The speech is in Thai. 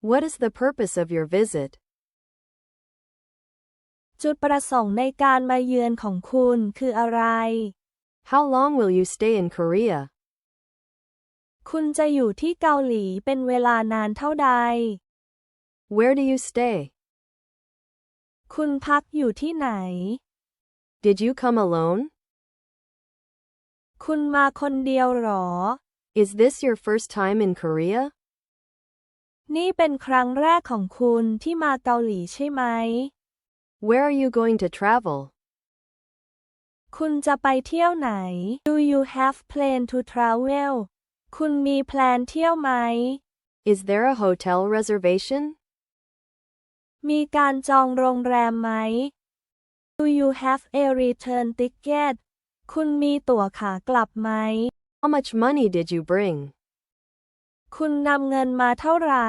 What is the purpose of your visit? จุดประสงค์ในการมาเยือนของคุณคืออะไร How long will you stay in Korea? คุณจะอยู่ที่เกาหลีเป็นเวลานานเท่าใด Where do you stay? คุณพักอยู่ที่ไหน Did you come alone? คุณมาคนเดียวหรอ Is this your first time in Korea? นี่เป็นครั้งแรกของคุณที่มาเกาหลีใช่ไหม Where are you going to travel? คุณจะไปเที่ยวไหน Do you have plan to travel คุณมีแพลนเที่ยวไหม Is there a hotel reservation? มีการจองโรงแรมไหม Do you have a return ticket คุณมีตั๋วขากลับไหม How much money did you bring? คุณนำเงินมาเท่าไหร่